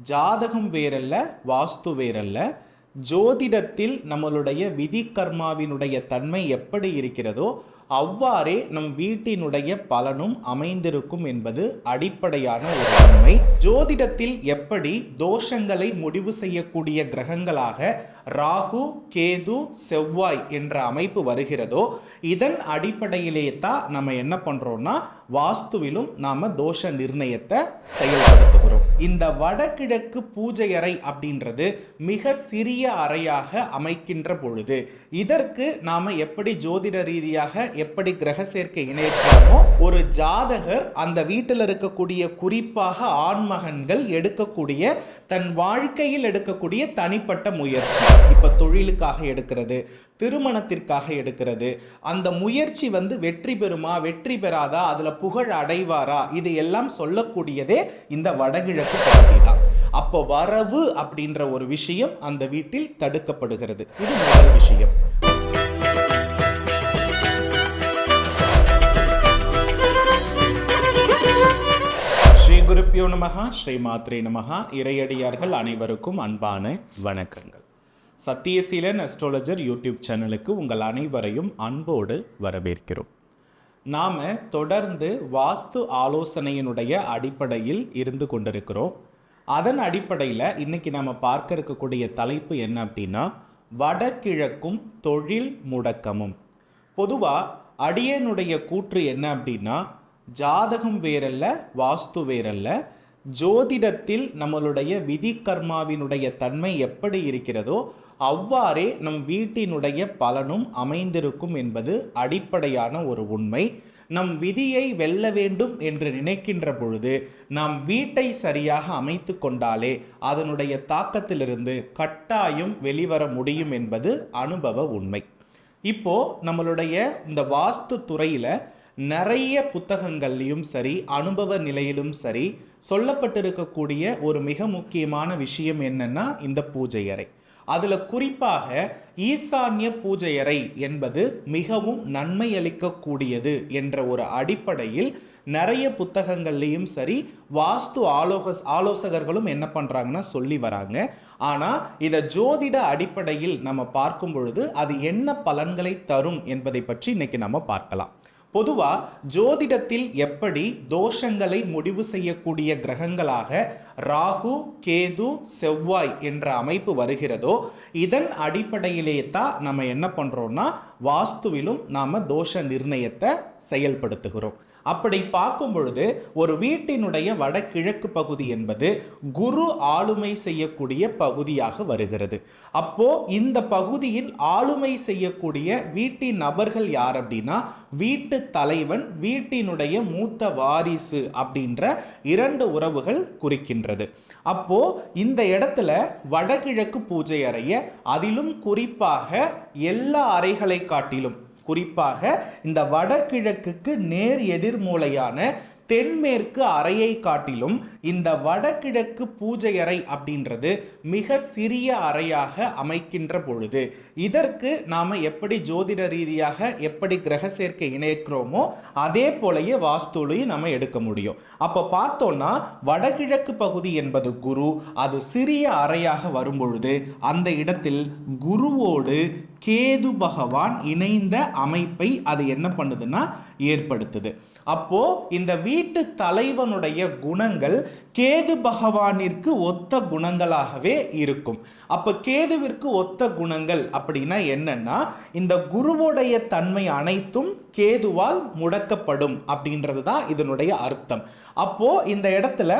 ஜாதகம் வேறல்ல வாஸ்து வேறல்ல. ஜோதிடத்தில் நம்மளுடைய விதி கர்மாவினுடைய தன்மை எப்படி இருக்கிறதோ அவ்வாறே நம் வீட்டினுடைய பலனும் அமைந்திருக்கும் என்பது அடிப்படையான ஒரு உண்மை ஜோதிடத்தில் எப்படி தோஷங்களை முடிவு செய்யக்கூடிய கிரகங்களாக ராகு கேது செவ்வாய் என்ற அமைப்பு வருகிறதோ இதன் அடிப்படையிலே தான் நம்ம என்ன பண்றோம்னா வாஸ்துவிலும் நாம தோஷ நிர்ணயத்தை செயல்படுத்துகிறோம். இந்த வடகிழக்கு பூஜை அறை அப்படின்றது மிக சிறிய அறையாக அமைக்கின்ற பொழுது இதற்கு நாம எப்படி ஜோதிட ரீதியாக எப்படி கிரக சேர்க்கை இணைக்கிறோமோ ஒரு ஜாதகர் அந்த வீட்டில் இருக்கக்கூடிய குறிப்பாக ஆண்மகன்கள் எடுக்கக்கூடிய தன் வாழ்க்கையில் எடுக்கக்கூடிய தனிப்பட்ட முயற்சி. இப்ப தொழிலுக்காக எடுக்கிறது திருமணத்திற்காக எடுக்கிறது. அந்த முயற்சி வந்து வெற்றி பெறுமா வெற்றி பெறாதா அதுல புகழ் அடைவாரா இது எல்லாம் சொல்லக்கூடியதே இந்த வடகிழக்கு பகுதி தான். அப்போ வரவு அப்படின்ற ஒரு விஷயம் அந்த வீட்டில் தடுக்கப்படுகிறது. இது முதல் விஷயம். ஸ்ரீ குருப்பியோ நமகா ஸ்ரீ மாத்ரே நமகா இறையடியார்கள் அனைவருக்கும் அன்பான வணக்கங்கள். சத்தியசீலன் அஸ்ட்ராலஜர் யூடியூப் சேனலுக்கு உங்கள் அனைவரையும் அன்போடு வரவேற்கிறோம். நாம் தொடர்ந்து வாஸ்து ஆலோசனையினுடைய அடிப்படையில் இருந்து கொண்டிருக்கிறோம். அதன் அடிப்படையில் இன்றைக்கி நம்ம பார்க்க இருக்கக்கூடிய தலைப்பு என்ன அப்படின்னா வடகிழக்கும் தொழில் முடக்கமும். பொதுவாக அடியனுடைய கூற்று என்ன அப்படின்னா ஜாதகம் வேறல்ல வாஸ்து வேறல்ல ஜோதிடத்தில் நம்மளுடைய விதி கர்மாவினுடைய தன்மை எப்படி இருக்கிறதோ அவ்வாறே நம் வீட்டினுடைய பலனும் அமைந்திருக்கும் என்பது அடிப்படையான ஒரு உண்மை. நம் விதியை வெல்ல வேண்டும் என்று நினைக்கின்ற பொழுது நாம் வீட்டை சரியாக அமைத்து கொண்டாலே அதனுடைய தாக்கத்திலிருந்து கட்டாயம் வெளிவர முடியும் என்பது அனுபவ உண்மை. இப்போ நம்மளுடைய இந்த வாஸ்து துறையில நிறைய புத்தகங்கள்லையும் சரி அனுபவ நிலையிலும் சரி சொல்லப்பட்டிருக்கக்கூடிய ஒரு மிக முக்கியமான விஷயம் என்னன்னா இந்த பூஜை அறை. அதில் குறிப்பாக ஈசான்ய பூஜை அறை என்பது மிகவும் நன்மை அளிக்கக்கூடியது என்ற ஒரு அடிப்படையில் நிறைய புத்தகங்கள்லேயும் சரி வாஸ்து ஆலோக ஆலோசகர்களும் என்ன பண்ணுறாங்கன்னா சொல்லி வராங்க. ஆனால் இதை ஜோதிட அடிப்படையில் நம்ம பார்க்கும் பொழுது அது என்ன பலன்களை தரும் என்பதை பற்றி இன்னைக்கு நம்ம பார்க்கலாம். பொதுவாக ஜோதிடத்தில் எப்படி தோஷங்களை முடிவு செய்யக்கூடிய கிரகங்களாக ராகு கேது செவ்வாய் என்ற அமைப்பு வருகிறதோ இதன் அடிப்படையிலே தான் நம்ம என்ன பண்ணுறோன்னா வாஸ்துவிலும் நாம் தோஷ நிர்ணயத்தை செயல்படுத்துகிறோம். அப்படி பார்க்கும் பொழுது ஒரு வீட்டினுடைய வடகிழக்கு பகுதி என்பது குரு ஆளுமை செய்யக்கூடிய பகுதியாக வருகிறது. அப்போ இந்த பகுதியில் ஆளுமை செய்யக்கூடிய வீட்டின் நபர்கள் யார் அப்படின்னா வீட்டு தலைவன் வீட்டினுடைய மூத்த வாரிசு அப்படின்ற இரண்டு உறவுகள் குறிக்கின்றது. அப்போ இந்த இடத்துல வடகிழக்கு பூஜை அறைய அதிலும் குறிப்பாக எல்லா அறைகளை காட்டிலும் குறிப்பாக இந்த வடகிழக்குக்கு நேர் எதிர்மூலையான தென்மேற்கு அறையை காட்டிலும் இந்த வடகிழக்கு பூஜை அறை அப்படின்றது மிக சிறிய அறையாக அமைக்கின்ற பொழுது. இதற்கு நாம் எப்படி ஜோதிட ரீதியாக எப்படி கிரக சேர்க்கை இணைக்கிறோமோ அதே போலயே வாஸ்துலையும் நம்ம எடுக்க முடியும். அப்போ பார்த்தோம்னா வடகிழக்கு பகுதி என்பது குரு அது சிறிய அறையாக வரும் பொழுது அந்த இடத்தில் குருவோடு கேது பகவான் இணைந்த அமைப்பை அது என்ன பண்ணுதுன்னா ஏற்படுத்துது. அப்போ இந்த வீட்டு தலைவனுடைய குணங்கள் கேது பகவானிற்கு ஒத்த குணங்களாகவே இருக்கும். அப்போ கேதுவிற்கு ஒத்த குணங்கள் அப்படின்னா என்னன்னா இந்த குருவுடைய தன்மை அனைத்தும் கேதுவால் முடக்கப்படும் அப்படின்றது தான் இதனுடைய அர்த்தம். அப்போ இந்த இடத்துல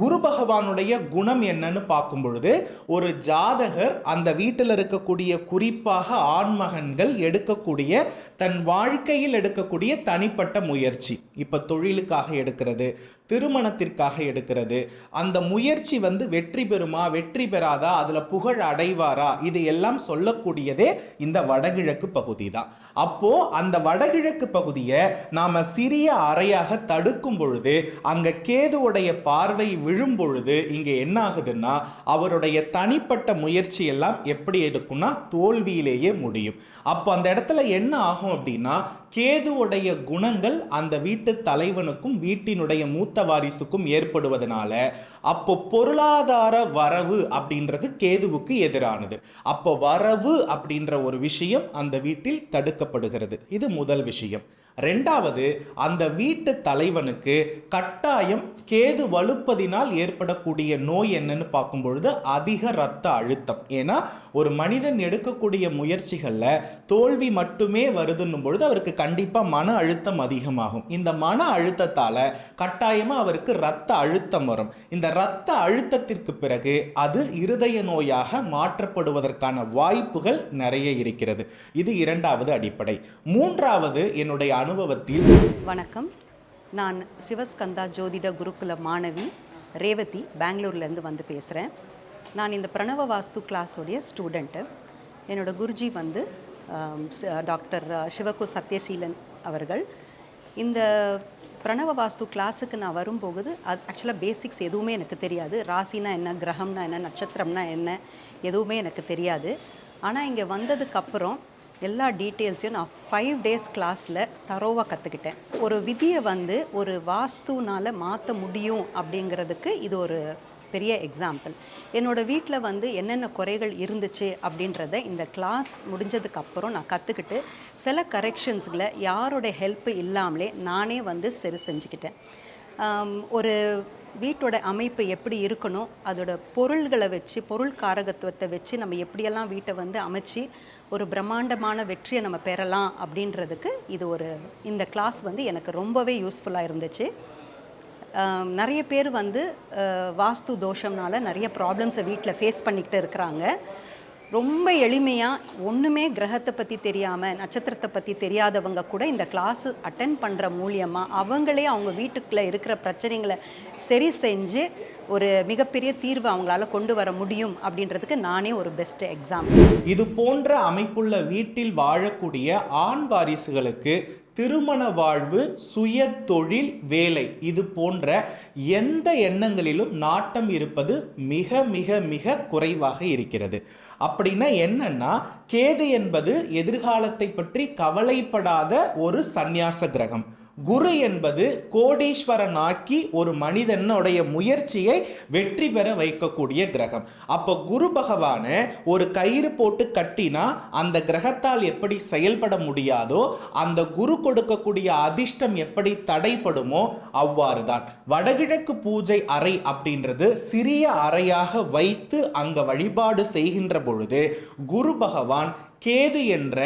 குரு பகவானுடைய குணம் என்னன்னு பார்க்கும் பொழுது ஒரு ஜாதகர் அந்த வீட்டில் இருக்கக்கூடிய குறிப்பாக ஆண்மகன்கள் எடுக்கக்கூடிய தன் வாழ்க்கையில் எடுக்கக்கூடிய தனிப்பட்ட முயற்சி. இப்போ தொழிலுக்காக எடுக்கிறது. திருமணத்திற்காக எடுக்கிறது. அந்த முயற்சி வந்து வெற்றி பெறுமா வெற்றி பெறாதா அதில் புகழ் அடைவாரா இது எல்லாம் சொல்லக்கூடியதே இந்த வடகிழக்கு பகுதி தான் அப்போ அந்த வடகிழக்கு பகுதியை நாம சிறிய அறையாக தடுக்கும் பொழுது அங்க கேதுவுடைய பார்வை விழும் பொழுது இங்க என்ன ஆகுதுன்னா அவருடைய தனிப்பட்ட முயற்சி எல்லாம் எப்படி எடுக்கும்னா தோல்வியிலேயே முடியும். அப்போ அந்த இடத்துல என்ன ஆகும் அப்படின்னா கேதுவுடைய குணங்கள் அந்த வீட்டு தலைவனுக்கும் வீட்டினுடைய மூத்த மூத்த வாரிசுக்கும் ஏற்படுவதனால அப்போ பொருளாதார வரவு அப்படின்றது கேதுவுக்கு எதிரானது. அப்போ வரவு அப்படின்ற ஒரு விஷயம் அந்த வீட்டில் தடுக்கப்படுகிறது. இது முதல் விஷயம். ரெண்டாவது அந்த வீட்டு தலைவனுக்கு கட்டாயம் கேது வலுப்பதினால் ஏற்படக்கூடிய நோய் என்னன்னு பார்க்கும் பொழுது அதிக இரத்த அழுத்தம். ஏன்னா ஒரு மனிதன் எடுக்கக்கூடிய முயற்சிகளில் தோல்வி மட்டுமே வருதுன்னும் பொழுது அவருக்கு கண்டிப்பாக மன அழுத்தம் அதிகமாகும். இந்த மன அழுத்தத்தால் கட்டாயமாக அவருக்கு இரத்த அழுத்தம் வரும். இந்த இரத்த அழுத்தத்திற்கு பிறகு அது இருதய நோயாக மாற்றப்படுவதற்கான வாய்ப்புகள் நிறைய இருக்கிறது. இது இரண்டாவது அடிப்படை. மூன்றாவது என்னுடைய அனுபவத்தில் வணக்கம். நான் சிவஸ்கந்தா ஜோதிட குருகுல மாணவி ரேவதி பெங்களூர்லேருந்து வந்து பேசுகிறேன் நான் இந்த பிரணவ வாஸ்து கிளாஸோடைய ஸ்டூடெண்ட்டு என்னோட குருஜி வந்து டாக்டர் சிவகு சத்யசீலன் அவர்கள். இந்த பிரணவ வாஸ்து கிளாஸுக்கு நான் வரும்போது அது ஆக்சுவலாக பேசிக்ஸ் எதுவுமே எனக்கு தெரியாது. ராசினா என்ன கிரகம்னா என்ன நட்சத்திரம்னா என்ன எதுவுமே எனக்கு தெரியாது. ஆனால் இங்கே வந்ததுக்கப்புறம் எல்லா டீட்டெயில்ஸையும் நான் ஃபைவ் டேஸ் கிளாஸில் தரோவாக கற்றுக்கிட்டேன் ஒரு விதியை வந்து ஒரு வாஸ்துனால் மாற்ற முடியும் அப்படிங்கிறதுக்கு இது ஒரு பெரிய எக்ஸாம்பிள் என்னோடய வீட்டில் வந்து என்னென்ன குறைகள் இருந்துச்சு அப்படின்றத இந்த கிளாஸ் முடிஞ்சதுக்கு அப்புறம் நான் கற்றுக்கிட்டு சில கரெக்ஷன்ஸில் யாரோட ஹெல்ப் இல்லாமலே நானே வந்து சரி செஞ்சுக்கிட்டேன். ஒரு வீட்டோட அமைப்பு எப்படி இருக்கணும் அதோட பொருள்களை வச்சு பொருள் காரகத்துவத்தை வச்சு நம்ம எப்படியெல்லாம் வீட்டை வந்து அமைச்சு ஒரு பிரம்மாண்டமான வெற்றியை நம்ம பெறலாம் அப்படின்றதுக்கு இது ஒரு இந்த கிளாஸ் வந்து எனக்கு ரொம்பவே யூஸ்ஃபுல்லாக இருந்துச்சு. நிறைய பேர் வந்து வாஸ்து தோஷம்னால நிறைய ப்ராப்ளம்ஸை வீட்டில் ஃபேஸ் பண்ணிக்கிட்டு இருக்கிறாங்க. ரொம்ப எளிமையாக ஒன்றுமே கிரகத்தை பற்றி தெரியாமல் நட்சத்திரத்தை பற்றி தெரியாதவங்க கூட இந்த கிளாஸு அட்டன் பண்ணுற மூலியமாக அவங்களே அவங்க வீட்டுக்குள்ளே இருக்கிற பிரச்சனைகளை சரி செஞ்சு ஒரு மிகப்பெரிய தீர்வு அவங்களால கொண்டு வர முடியும் அப்படின்றதுக்கு நானே ஒரு பெஸ்ட் எக்ஸாம்பிள் இது போன்ற அமைப்புள்ள வீட்டில் வாழக்கூடிய ஆண் வாரிசுகளுக்கு திருமண வாழ்வு சுய தொழில் வேலை இது போன்ற எந்த எண்ணங்களிலும் நாட்டம் இருப்பது மிக மிக மிக குறைவாக இருக்கிறது. அப்படின்னா என்னன்னா கேது என்பது எதிர்காலத்தை பற்றி கவலைப்படாத ஒரு சந்நியாச கிரகம். குரு என்பது கோடீஸ்வரனாக்கி ஒரு மனிதனுடைய முயற்சியை வெற்றி பெற வைக்கக்கூடிய கிரகம். அப்போ குரு பகவானை ஒரு கயிறு போட்டு கட்டினா அந்த கிரகத்தால் எப்படி செயல்பட முடியாதோ அந்த குரு கொடுக்கக்கூடிய அதிர்ஷ்டம் எப்படி தடைப்படுமோ அவ்வாறு தான் வடகிழக்கு பூஜை அறை அப்படின்றது சிறிய அறையாக வைத்து அங்க வழிபாடு செய்கின்ற பொழுது குரு பகவான் கேது என்ற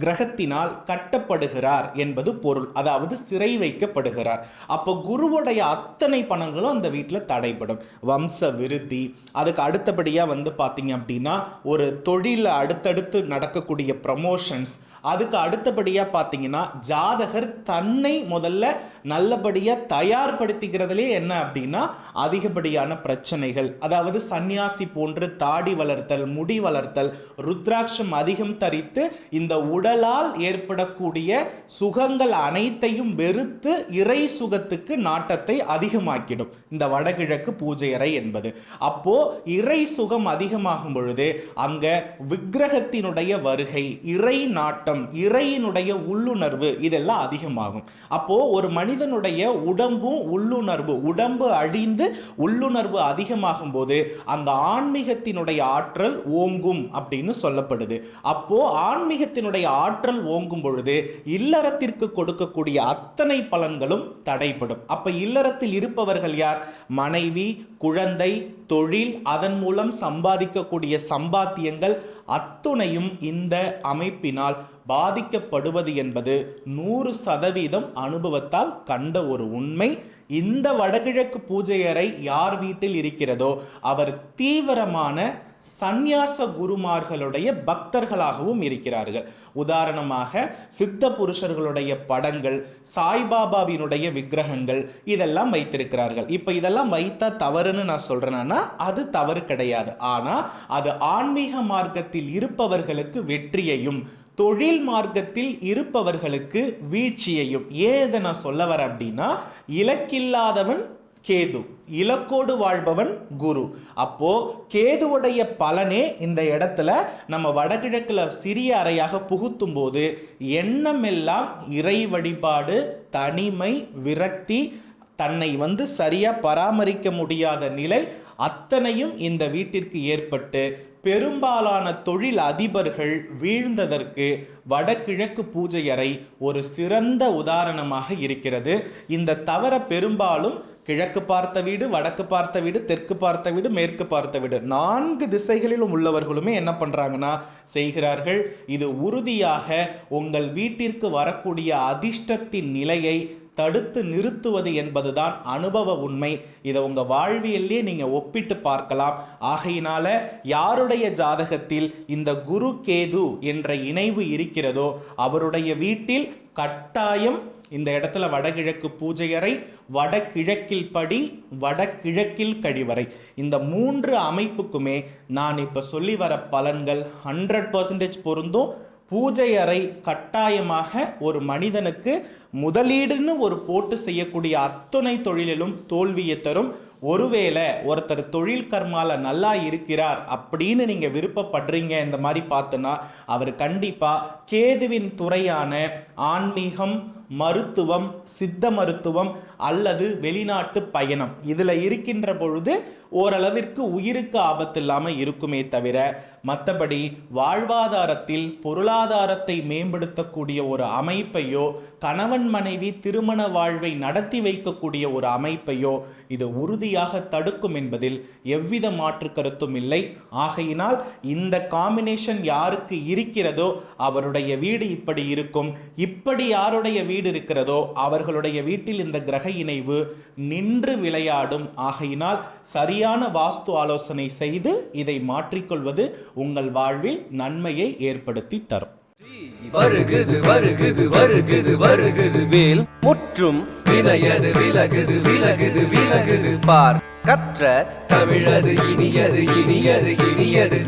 கிரகத்தினால் கட்டப்படுகிறார் என்பது பொருள். அதாவது சிறை வைக்கப்படுகிறார். அப்போ குருவுடைய அத்தனை பணங்களும் அந்த வீட்டில் தடைப்படும் வம்ச விருத்தி. அதுக்கு அடுத்தபடியாக வந்து பார்த்தீங்க அப்படின்னா ஒரு தொழிலில் அடுத்தடுத்து நடக்கக்கூடிய ப்ரமோஷன்ஸ் அதுக்கு அடுத்தபடியாக பார்த்தீங்கன்னா ஜாதகர் தன்னை முதல்ல நல்லபடியாக தயார்படுத்திக்கிறதுலே என்ன அப்படின்னா அதிகப்படியான பிரச்சனைகள். அதாவது சந்நியாசி போன்று தாடி வளர்த்தல் முடி வளர்த்தல் ருத்ராட்சம் அதிகம் தரித்து இந்த உடலால் ஏற்படக்கூடிய சுகங்கள் அனைத்தையும் வெறுத்து இறை சுகத்துக்கு நாட்டத்தை அதிகமாக்கிடும். இந்த வடகிழக்கு பூஜை அறை என்பது. அப்போ இறை சுகம் அதிகமாகும் பொழுது அங்க விக்கிரகத்தினுடைய வருகை இறை நாட்டம் இறையினுடைய உள்ளுணர்வு இதெல்லாம் அதிகமாகும். அப்போ ஒரு மனிதனுடைய உடம்பும் உள்ளுணர்வு உடம்பு அழிந்து உள்ளுணர்வு அதிகமாகும் போது அந்த ஆன்மீகத்தினுடைய ஆற்றல் ஓங்கும் அப்படின்னு சொல்லப்படுது. அப்போ ஆன்மீகத்தினுடைய ஆற்றல் ஓங்கும் பொழுது இல்லறத்திற்கு கொடுக்கக்கூடிய அத்தனை பலன்களும் தடைப்படும் அப்ப இல்லறத்தில் இருப்பவர்கள் யார்? மனைவி குழந்தை தொழில் அதன் மூலம் சம்பாதிக்கக்கூடிய சம்பாத்தியங்கள் அத்துணையும் இந்த அமைப்பினால் பாதிக்கப்படுவது என்பது நூறு சதவீதம் அனுபவத்தால் கண்ட ஒரு உண்மை. இந்த வடகிழக்கு பூஜை அறை யார் வீட்டில் இருக்கிறதோ அவர் தீவிரமான சந்நியாச குருமார்களுடைய பக்தர்களாகவும் இருக்கிறார்கள். உதாரணமாக சித்த புருஷர்களுடைய படங்கள் சாய்பாபாவினுடைய விக்கிரகங்கள் இதெல்லாம் வைத்திருக்கிறார்கள். இப்போ இதெல்லாம் வைத்தா தவறுன்னு நான் சொல்றேன்னா அது தவறு கிடையாது. ஆனால் அது ஆன்மீக மார்க்கத்தில் இருப்பவர்களுக்கு வெற்றியையும் தொழில் மார்க்கத்தில் இருப்பவர்களுக்கு வீழ்ச்சியையும். ஏன் இதை நான் சொல்ல வரேன் அப்படின்னா இலக்கில்லாதவன் கேது. இலக்கோடு வாழ்பவன் குரு. அப்போ கேதுவுடைய பலனே இந்த இடத்துல நம்ம வடகிழக்குல சிறிய அறையாக புகுத்தும் போது எண்ணமெல்லாம் இறை வழிபாடு தனிமை விரக்தி தன்னை வந்து சரியா பராமரிக்க முடியாத நிலை அத்தனையும் இந்த வீட்டிற்கு ஏற்பட்டு பெரும்பாலான தொழில் அதிபர்கள் வீழ்ந்ததற்கு வடகிழக்கு பூஜை அறை ஒரு சிறந்த உதாரணமாக இருக்கிறது. இந்த தவற பெரும்பாலும் கிழக்கு பார்த்த வீடு வடக்கு பார்த்த வீடு தெற்கு பார்த்த வீடு மேற்கு பார்த்த வீடு. நான்கு திசைகளிலும் உள்ளவர்களுமே என்ன பண்ணுறாங்கன்னா செய்கிறார்கள். இது உறுதியாக உங்கள் வீட்டிற்கு வரக்கூடிய அதிர்ஷ்டத்தின் நிலையை தடுத்து நிறுத்துவது என்பதுதான் அனுபவ உண்மை. இதை உங்கள் வாழ்வியல்லே நீங்கள் ஒப்பிட்டு பார்க்கலாம். ஆகையினால யாருடைய ஜாதகத்தில் இந்த குரு கேது என்ற இணைவு இருக்கிறதோ அவருடைய வீட்டில் கட்டாயம் இந்த இடத்துல வடகிழக்கு பூஜை அறை வடகிழக்கில் படி வடகிழக்கில் கழிவறை. இந்த மூன்று அமைப்புக்குமே நான் இப்போ சொல்லி வர பலன்கள் ஹண்ட்ரட் பர்சன்டேஜ் பொருந்தும். பூஜை அறை கட்டாயமாக ஒரு மனிதனுக்கு முதலீடுன்னு ஒரு போட்டு செய்யக்கூடிய அத்துணை தொழிலிலும் தோல்வியை தரும். ஒருவேளை ஒருத்தர் தொழில் கர்மால நல்லா இருக்கிறார் அப்படின்னு நீங்க விருப்பப்படுறீங்க இந்த மாதிரி பார்த்தோன்னா அவர் கண்டிப்பா கேதுவின் துறையான ஆன்மீகம் மருத்துவம் சித்த மருத்துவம் அல்லது வெளிநாட்டு பயணம். இதில் இருக்கின்ற பொழுது ஓரளவிற்கு உயிருக்கு ஆபத்து இல்லாமல் இருக்குமே தவிர மற்றபடி வாழ்வாதாரத்தில் பொருளாதாரத்தை மேம்படுத்தக்கூடிய ஒரு அமைப்பையோ கணவன் மனைவி திருமண வாழ்வை நடத்தி வைக்கக்கூடிய ஒரு அமைப்பையோ இது உறுதியாக தடுக்கும் என்பதில் எவ்வித மாற்று கருத்தும் இல்லை. ஆகையினால் இந்த காம்பினேஷன் யாருக்கு இருக்கிறதோ அவருடைய வீடு இப்படி இருக்கும். இப்படி யாருடைய வீடு வீடு இருக்கிறதோ அவர்களுடைய வீட்டில் இந்த கிரக இணைவு நின்று விளையாடும். ஆகையினால் சரியான வாஸ்து ஆலோசனை செய்து இதை மாற்றிக்கொள்வது உங்கள் வாழ்வில் நன்மையை ஏற்படுத்தி தரும். வருகுது வருகுது வருகுது வருகுது வேல் முற்றும் விலையது விலகுது விலகுது விலகுது. பார் கற்ற தமிழது இனியது இனியது இனியது